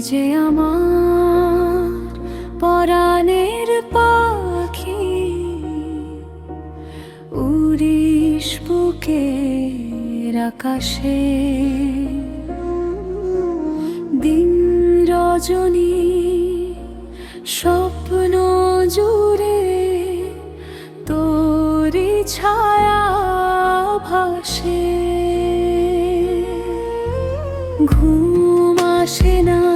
যে আমার পরাণের পাখি, উড়িস বুকের আকাশে। দিন রজনী স্বপ্ন জুড়ে তোরি ছায়া ভাসে। ঘুম আসে না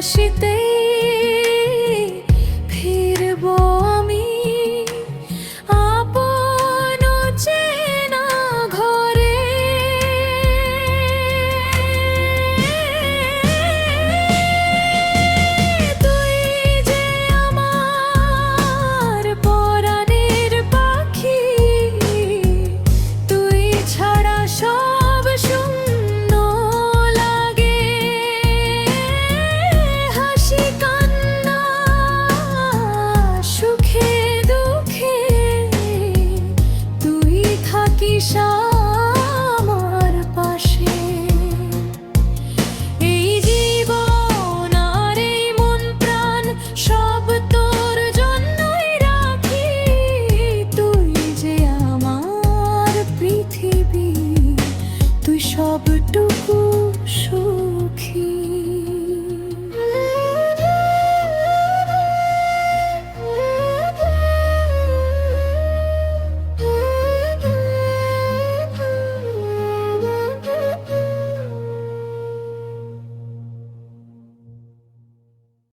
te dei 记上